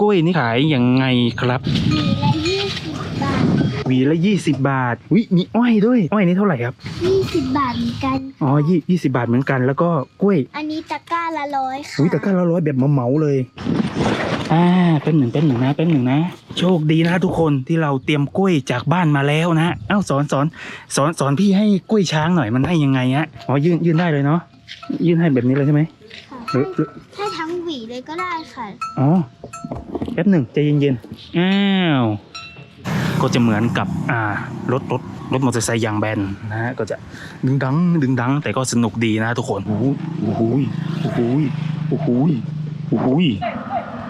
กล้วยนี่ขายยังไงครับหวีละยี่สิบบาทหวีละยี่สิบบาทวิมีอ้อยด้วย อ้อยนี่เท่าไหร่ครับ ยี่สิบบาทเหมือนกัน อ๋อยี่ยี่สิบาทเหมือนกัน แล้วก็กล้วยอันนี้ตะกร้าละร้อยค่ะอุ้ยตะกร้าละร้อยแบบเหมาๆเลย อ่าเป็นหนึ่งเป็นหนึ่งนะเป็นหนึ่งนะ โชคดีนะทุกคนที่เราเตรียมกล้วยจากบ้านมาแล้วนะเอ้าสอนสอนสอนสอนพี่ให้กล้วยช้างหน่อยมันให้ยังไงฮะอ๋อยื่นยื่นได้เลยเนาะยื่นให้แบบนี้เลยใช่ไหมค่ะหรือหรือให้ทั้งหวี เลยก็ได้ค่ะ อ๋อแป๊บหนึ่งใจเย็นๆ อ้าว ก็จะเหมือนกับอ่ารถรถรถมอเตอร์ไซค์ยางแบนนะฮะก็จะดึงดังดึงดัง แต่ก็สนุกดีนะทุกคนโอ้โหโอ้โหโอ้โหโอ้โหโอ้โห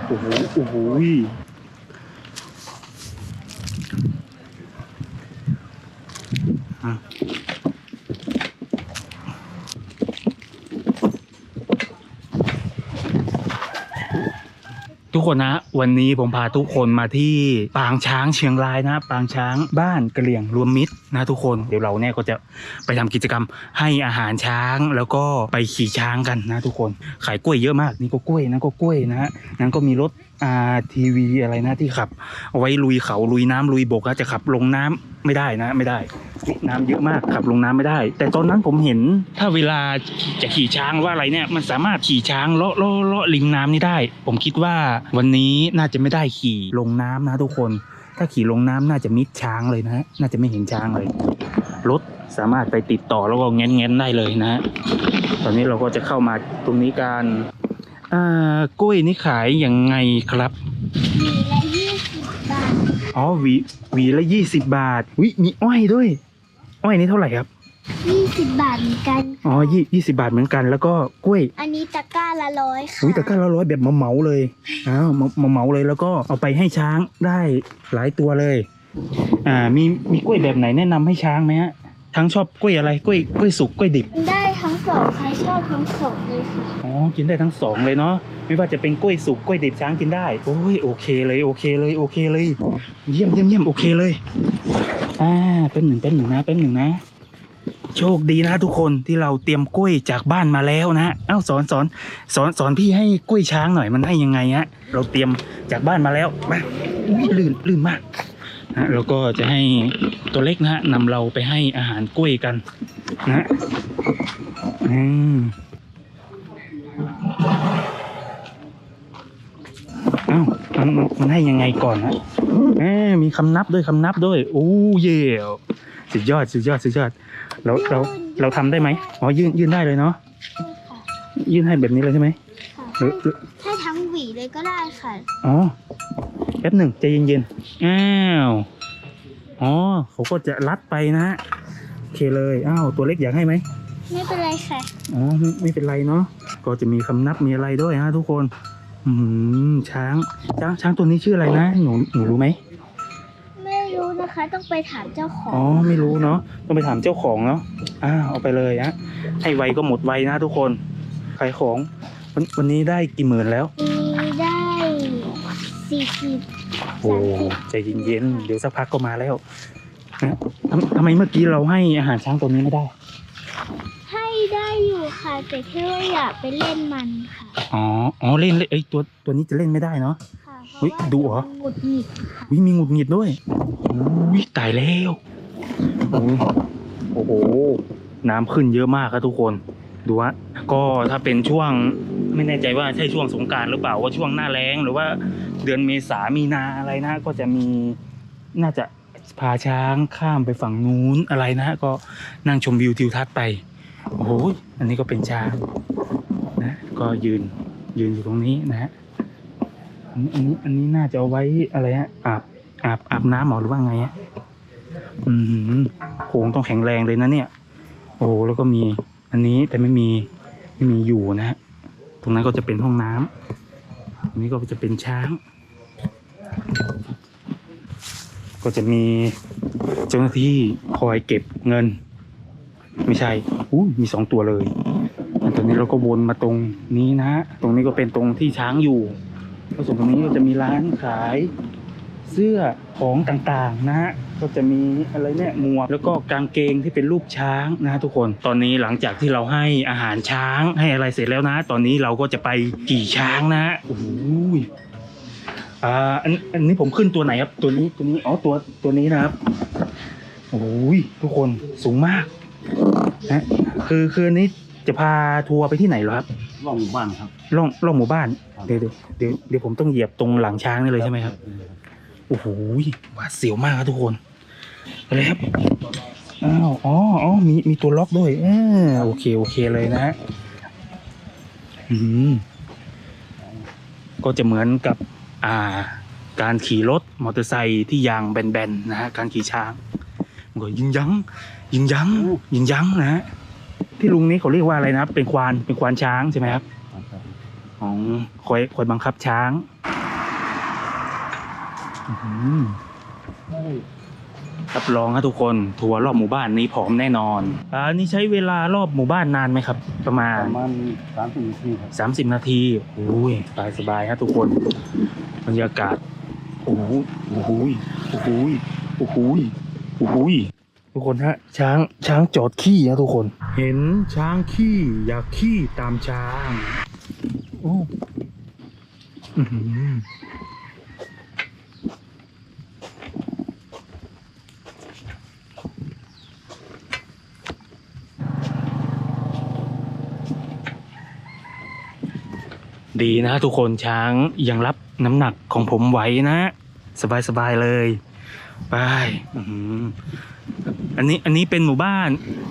โอ้โหโอ้โหอะ ทุกคนนะ วันนี้ผมพาทุกคนมาที่ปางช้างเชียงรายนะปางช้างบ้านกระเหลี่ยงรวมมิตรนะทุกคนเดี๋ยวเราเนี่ยก็จะไปทำกิจกรรมให้อาหารช้างแล้วก็ไปขี่ช้างกันนะทุกคนขายกล้วยเยอะมากนี่ก็กล้วยนั่นก็กล้วยนะนั้นก็มีรถอาทีวีอะไรนะที่ขับเอาไว้ลุยเขาลุยน้ำลุยบกนะจะขับลงน้ำไม่ได้นะไม่ได้ น้ำเยอะมากขับลงน้ำไม่ได้ แต่ตอนนั้นผมเห็นถ้าเวลาจะขี่ช้างว่าอะไรเนี่ย มันสามารถขี่ช้างเลาะเลาะเลาะริมน้ำนี่ได้ ผมคิดว่าวันนี้น่าจะไม่ได้ขี่ลงน้ำนะทุกคน ถ้าขี่ลงน้ำน่าจะมิดช้างเลยนะฮะน่าจะไม่เห็นช้างเลยรถสามารถไปติดต่อแล้วก็แง้นแง้นๆได้เลยนะฮะตอนนี้เราก็จะเข้ามาตรงนี้กันอ่ากล้วยนี่ขายยังไงครับหวีละยี่สิบบาทอ๋อหวีหวีละยี่สิบบาทวิมีอ้อยด้วย อ้อยนี่เท่าไหร่ครับยี่สิบบาทเหมือนกันอ๋อยี่ยี่สิบาทเหมือนกัน แล้วก็กล้วยอันนี้ตะกร้าละร้อยค่ะอุ้ยตะกร้าละร้อยแบบเหมาๆเลยอ้าวมาเหมาๆเลยแล้วก็เอาไปให้ช้างได้หลายตัวเลย อ่ามีมีกล้วยแบบไหนแนะนำให้ช้างไหมฮะทั้งชอบกล้วยอะไรกล้วยกล้วยสุกกล้วยดิบได้ทั้งสองใครชอบทั้งสองเลยค่ะอ๋อกินได้ทั้งสองเลยเนาะไม่ว่าจะเป็นกล้วยสุกกล้วยดิบช้างกินได้โอ้ยโอเคเลยโอเคเลยโอเคเลย เยี่ยมเยี่ยมเยี่ยมโอเคเลย อ่าเป็นหนึ่งเป็นหนึ่งนะเป็นหนึ่งนะ โชคดีนะทุกคนที่เราเตรียมกล้วยจากบ้านมาแล้วนะเอ้าสอนสอนสอนสอนพี่ให้กล้วยช้างหน่อยมันให้ยังไงฮะเราเตรียมจากบ้านมาแล้วมาอุ๊ยลื่นลื่นมากนะแล้วก็จะให้ตัวเล็กนะฮะนำเราไปให้อาหารกล้วยกันนะอืมเอ้ามันมันให้ยังไงก่อนฮะ มมีคำนับด้วยคำนับด้วย โอ้เย่สุดยอดสุดยอดสุดยอด เราเราเราทำได้ไหมอ๋อยื่นยื่นได้เลยเนาะค่ะยื่นให้แบบนี้เลยใช่ไหมค่ะหรือหรือให้ทั้งหวีเลยก็ได้ค่ะ อ๋อแป๊บหนึ่งใจเย็นๆ อ้าว อ๋อเขาก็จะรัดไปนะฮะโอเคเลย อ้าว ตัวเล็กอยากให้ไหม ไม่เป็นไรค่ะ อ๋อ ไม่ไม่เป็นไรเนาะ ก็จะมีคำนับมีอะไรด้วยฮะทุกคน อืมช้างช้างช้างตัวนี้ชื่ออะไรนะหนูหนูรู้ไหมไม่รู้นะคะ ต้องไปถามเจ้าของอ๋อไม่รู้เนาะต้องไปถามเจ้าของเนาะอ้าวเอาไปเลยฮะให้ไวก็หมดไวนะทุกคนขายของวันวันนี้ได้กี่หมื่นแล้ว มีได้สี่สิบโอ้ใจเย็นๆเดี๋ยวสักพักก็มาแล้วนะทำทำไมเมื่อกี้เราให้อาหารช้างตัวนี้ไม่ได้ให้ได้ อยู่ค่ะ แต่แค่ว่าอยากไปเล่นมันค่ะอ๋อ อ๋อเล่นเล่นเอ้ยตัวตัวนี้จะเล่นไม่ได้เนาะ ค่ะเพเฮ้ยราะว่าดุเหรอมันหงุดหงิดค่ะวิมีหงุดหงิดด้วยอุ้ยตายแล้วโอ้ยโอ้โห น้ำขึ้นเยอะมากครับทุกคน ดูฮะก็ถ้าเป็นช่วงไม่แน่ใจว่าใช่ช่วงสงกรารหรือเปล่าว่าช่วงหน้าแล้งหรือว่าเดือนเมษามีนาอะไรนะ ก็จะมีน่าจะพาช้างข้ามไปฝั่งนู้นอะไรนะ ก็นั่งชมวิวทิวทัศน์ไป โอ้โหอันนี้ก็เป็นช้างนะ ก็ยืนยืนอยู่ตรงนี้นะฮะอันนี้อันนี้อันนี้น่าจะเอาไว้อะไรฮะอาบอาบอาบน้ำหรอหรือว่าไงฮะอืมโครงต้องแข็งแรงเลยนะเนี่ย โอ้แล้วก็มีอันนี้แต่ไม่มีไม่มีอยู่นะฮะตรงนั้นก็จะเป็นห้องน้ำอันนี้ก็จะเป็นช้าง ก็จะมีเจ้าหน้าที่คอยเก็บเงิน ไม่ใช่อู้มีสองตัวเลยตอนนี้เราก็วนมาตรงนี้นะฮะตรงนี้ก็เป็นตรงที่ช้างอยู่แล้วส่วนตรงนี้ก็จะมีร้านขายเสื้อของต่างๆนะฮะ ก็จะมีอะไรเนี่ยหมวกแล้วก็กางเกงที่เป็นรูปช้างนะฮะทุกคน ตอนนี้หลังจากที่เราให้อาหารช้างให้อะไรเสร็จแล้วนะ ตอนนี้เราก็จะไปขี่ช้างนะฮะโอ้โหอ่าอันอันนี้ผมขึ้นตัวไหนครับ ตัวนี้ตัวนี้ อ๋อตัวตัวนี้นะครับ โอ้ยทุกคนสูงมาก นะคือคืออันนี้จะพาทัวร์ไปที่ไหนเหรอครับรอบหมู่บ้านครับ ล่องล่องหมู่บ้านครับเดี๋ยวเดี๋ยวเดี๋ยวเดี๋ยวผมต้องเหยียบตรงหลังช้างนี่เลยใช่ไหมครับ โอ้โหหวาดเสียวมากครับทุกคนอะไรครับ อ้าว อ๋ออ๋อมีมีตัวล็อกด้วยเออโอเค โอเคเลยนะฮะอืมก็จะเหมือนกับ อ่า การขี่รถมอเตอร์ไซค์ที่ยางแบนๆนะฮะ การขี่ช้าง มันก็ยิงยั้ง ยิงยั้ง ยิงยั้งนะฮะที่ลุงนี้เขาเรียกว่าอะไรนะครับเป็นควานเป็นควานช้างใช่ไหมครับของคอยคอยบังคับช้างอื้อหือรับรองนะทุกคนทัวร์รอบหมู่บ้านนี้ผอมแน่นอนอ่านี่ใช้เวลารอบหมู่บ้านนานไหมครับ ประมาณประมาณสามสิบนาทีครับสามสิบนาทีโอ้ยสบายสบายๆฮะทุกคนบรรยากาศโอ้โหโอ้โหโอ้โหโอ้โห โอ้โหทุกคนฮะ ช้างช้างจอดขี้นะทุกคน เห็นช้างขี้อยากขี้ตามช้างโอ้อื้อหือดีนะทุกคนช้างยังรับน้ำหนักของผมไหวนะ สบายๆเลย ไปอื้อหืออันนี้อันนี้เป็นหมู่บ้าน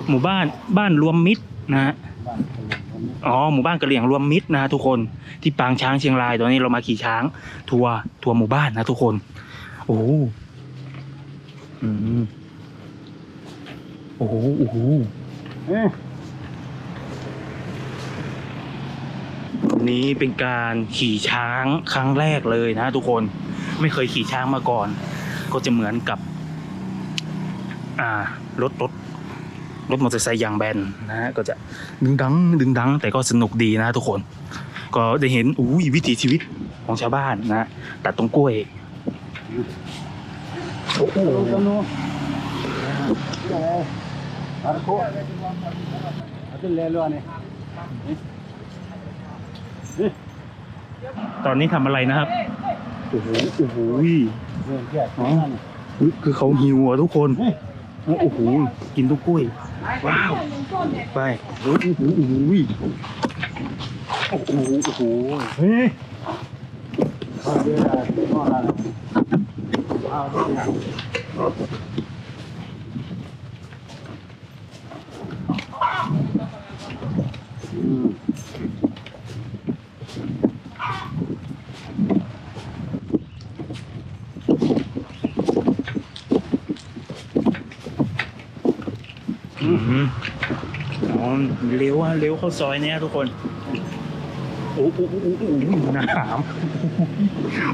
หมู่บ้านบ้านรวมมิตรนะฮะบ้านตำบลวันนี้อ๋อหมู่บ้านกะเหรี่ยงรวมมิตรนะฮะทุกคนที่ปางช้างเชียงรายตอนนี้เรามาขี่ช้าง ทัวร์ทัวร์หมู่บ้านนะทุกคน โอ้โหอืมโอ้โหโอ้โหเอ๊ะวันนี้เป็นการขี่ช้างครั้งแรกเลยนะทุกคนไม่เคยขี่ช้างมาก่อน ก็จะเหมือนกับอ่ารถรถรถมอเตอร์ไซค์ยางแบนนะฮะก็จะดึงดังดึงดัง แต่ก็สนุกดีนะทุกคน ก็ได้เห็นอุ้ยวิถีชีวิตของชาวบ้านนะตัดตรงกล้วยโอ้โหโอ้ตโนอะไรอาร์โคอาตุเลโลเนี่ยตอนนี้ทำอะไรนะครับโอ้โหโอ้โห เรื่องแก่อ๋ออุ๊ยคือเขาหิวอะทุกคนโอ้โหกินทุกกล้วยว้าวไปโอ้โหโอ้โหโอ้โหโอ้โหเฮ้ยเอาเดี๋ยวเอาเอาเอาเอาอืมอืม อ๋อเลี้ยวอะเลี้ยวเข้าซอยเนี้ยทุกคนโอ้โหโอ้โหโอ้โหหนาม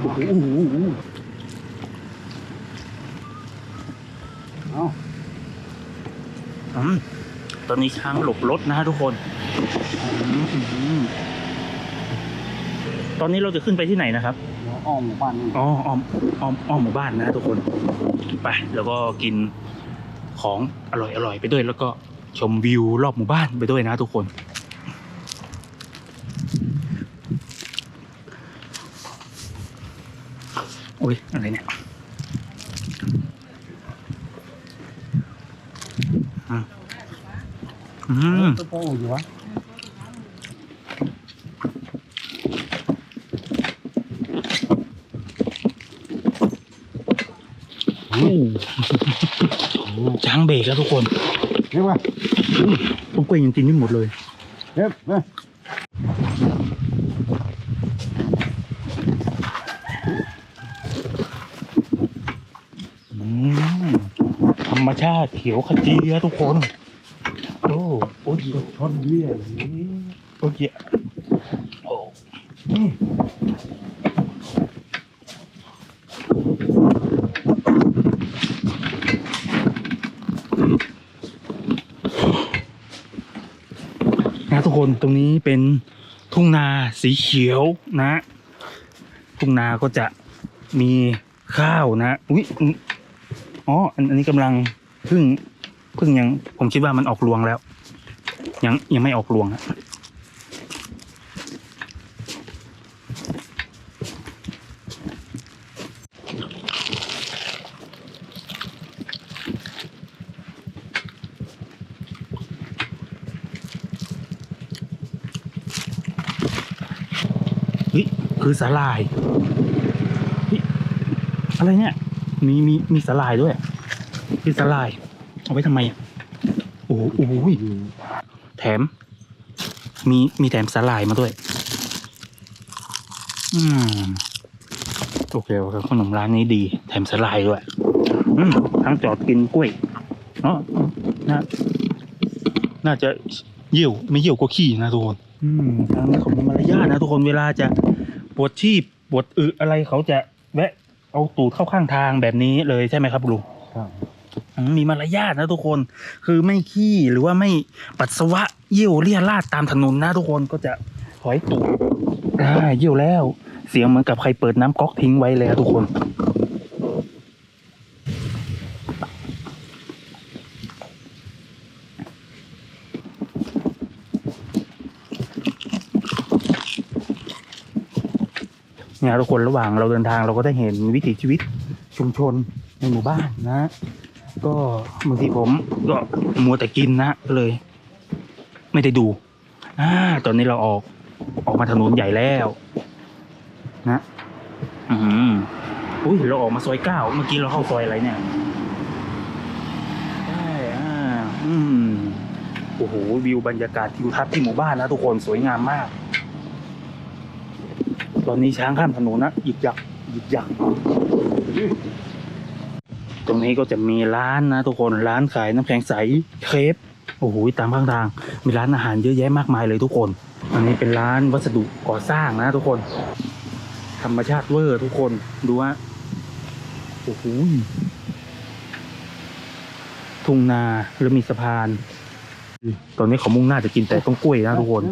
โอ้โหโอ้โหเอาอืมตอนนี้ช้างหลบรถนะฮะทุกคนตอนนี้เราจะขึ้นไปที่ไหนนะครับอ้อมหมู่บ้านอ๋ออ้อมอ้อมอ้อมหมู่บ้านนะทุกคน ไป แล้วก็กิน ของอร่อยอร่อยไปด้วย แล้วก็ชมวิวรอบหมู่บ้านไปด้วยนะทุกคน โอ้ยอะไรเนี่ยอืมอืมตัวโป้อยู่วะอืมช้าง เบรกแล้วทุกคนเรียกว่าต้นกล้วยยังกินไม่หมดเลยเฮ้ยเฮ้ยอืมธรรมชาติเขียวขจีอะทุกคน โอ้โอ้ยชนเบี้ยโอ้ยโอ้นะทุก คนตรงนี้เป็นทุ่งนาสีเขียวนะ ทุ่งนาก็จะมีข้าวนะอุ้ยอ๋ออันนี้กำลังเพึ่งเพึ่งยังผมคิดว่ามันออกรวงแล้ว ยังยังไม่ออกรวงอะ คือสาลายอะไรเนี่ย มีมีมีสาลายด้วยคือสาลาย เอาไว้ทำไมอะโอ้โหแถม มีมีแถมสาลายมาด้วย อืมโอเคโอเคขนมร้านนี้ดี แถมสาลายด้วยอืมทั้งจอดกินกล้วยเนาะน่าน่าจะเยี่ยว ไม่เยี่ยวก็ขี้นะทุกคน อืมทางนี้เขามีมารยาทนะทุกคนเวลาจะ ปวดชีพปวดอึอะไรเขาจะแวะเอาตูดเข้าข้างทางแบบนี้เลยใช่ไหมครับลุงครับอืมมีมารยาทนะทุกคนคือไม่ขี้หรือว่าไม่ปัสสาวะเยี่ยวเลี่ยราดตามถนนนะทุกคนก็จะถอยตูดอ่าเยี่ยวแล้ว เสียงเหมือนกับใครเปิดน้ำก๊อกทิ้งไว้เลยอะทุกคน เนี่ยทุกคนระหว่างเราเดินทางเราก็ได้เห็นวิถีชีวิตชุมชนในหมู่บ้านนะ ก็บางทีผมก็มัวแต่กินนะก็เลย ไม่ได้ดูอ่าตอนนี้เราออกออกมาถนนใหญ่แล้ว นะอืมอุ้ยเราออกมาซอยเก้าเมื่อกี้เราเข้าซอยอะไรเนี่ยใช่อ่าอืมโอ้โหวิวบรรยากาศทิวทัศน์ที่หมู่บ้านนะทุกคนสวยงามมาก ตอนนี้ช้างข้ามถนนนะหยิกยักหยิกยักตรงนี้ก็จะมีร้านนะทุกคนร้านขายน้ำแข็งใสเครปโอ้โหตามข้างทาง มีร้านอาหารเยอะแยะมากมายเลยทุกคน อันนี้เป็นร้านวัสดุก่อสร้างนะทุกคน ธรรมชาติเวอร์ทุกคนดูว่าโอ้โหทุ่งนาแล้วมีสะพาน ตอนนี้เขามุ่งหน้าจะกินแต่ต้นกล้วยนะทุกคน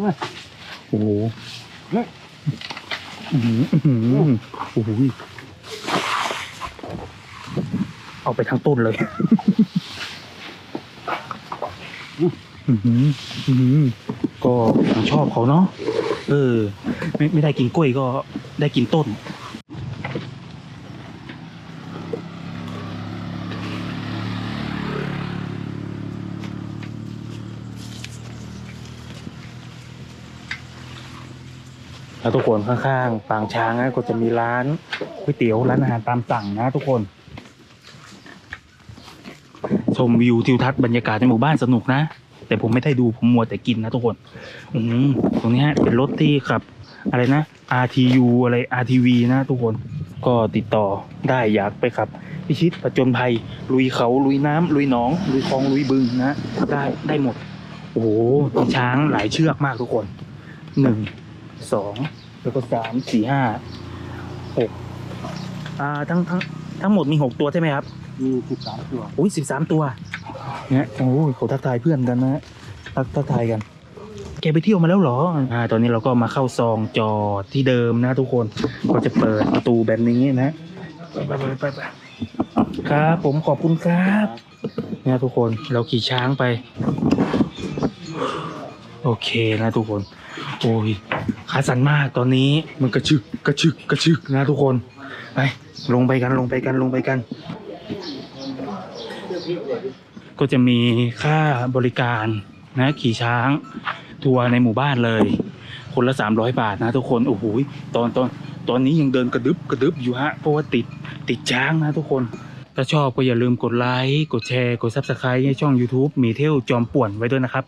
โอ้โห อื้อหืออื้อหือโอ้โหเอาไปทั้งต้นเลย อื้อหืออื้อหือก็ชอบเขาเนาะ เออ ไม่ไม่ได้กินกล้วยก็ได้กินต้น แล้วทุกคนข้างๆปางช้างนะก็จะมีร้านก๋วยเตี๋ยวร้านอาหารตามสั่งนะทุกคน ชมวิวทิวทัศน์บรรยากาศในหมู่บ้านสนุกนะ แต่ผมไม่ได้ดูผมมัวแต่กินนะทุกคน อืมตรงนี้เป็นรถที่ขับ อะไรนะ RTU อะไร RTV นะทุกคนก็ติดต่อได้อยากไปขับพิชิตประจนภัย ลุยเขาลุยน้ำลุยหนอง ลุยคลองลุยบึงนะ ได้ได้หมด โอ้โหช้างหลายเชือกมากทุกคนหนึ่ง สองแล้วก็สามสี่ห้าหกอ่าทั้งทั้งทั้งหมดมีหกตัวใช่ไหมครับ มีสิบสามตัวอุ้ยสิบสามตัวเนี่ยโอ้ยเขาทักทายเพื่อนกันนะทักทักทายกัน แกไปเที่ยวมาแล้วเหรออ่าตอนนี้เราก็มาเข้าซองจอดที่เดิมนะทุกคนก็จะเปิดประตูแบบนี้นะไปไปไปไปไปครับผมขอบคุณครับเนี่ยทุกคนเราขี่ช้างไป โอเคนะทุกคน โอ้ย ขาสั่นมากตอนนี้มันกระชึกกระชึกกระชึกนะทุกคนไปลงไปกันลงไปกันลงไปกัน ก็จะมีค่าบริการนะขี่ช้างทัวร์ในหมู่บ้านเลย คนละสามร้อยบาทนะทุกคนโอ้โหตอนตอนตอนนี้ยังเดินกระดึบกระดึบอยู่ฮะเพราะว่าติดติดช้างนะทุกคน ถ้าชอบก็อย่าลืมกดไลค์กดแชร์กด subscribe ให้ช่อง YouTube มีเที่ยวจอมป่วนไว้ด้วยนะครับ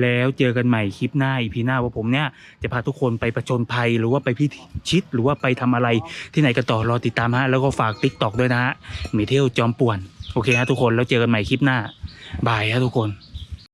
แล้วเจอกันใหม่คลิปหน้าอีพีหน้าว่าผมเนี่ยจะพาทุกคนไปประชนภัยหรือว่าไปพิชิตหรือว่าไปทำอะไรที่ไหนกันต่อรอติดตามฮะแล้วก็ฝาก t ิ k t o k ด้วยนะฮะมีเที่ยวจอมป่วนโอเคฮะทุกคนแล้วเจอกันใหม่คลิปหน้าบายฮะทุกคน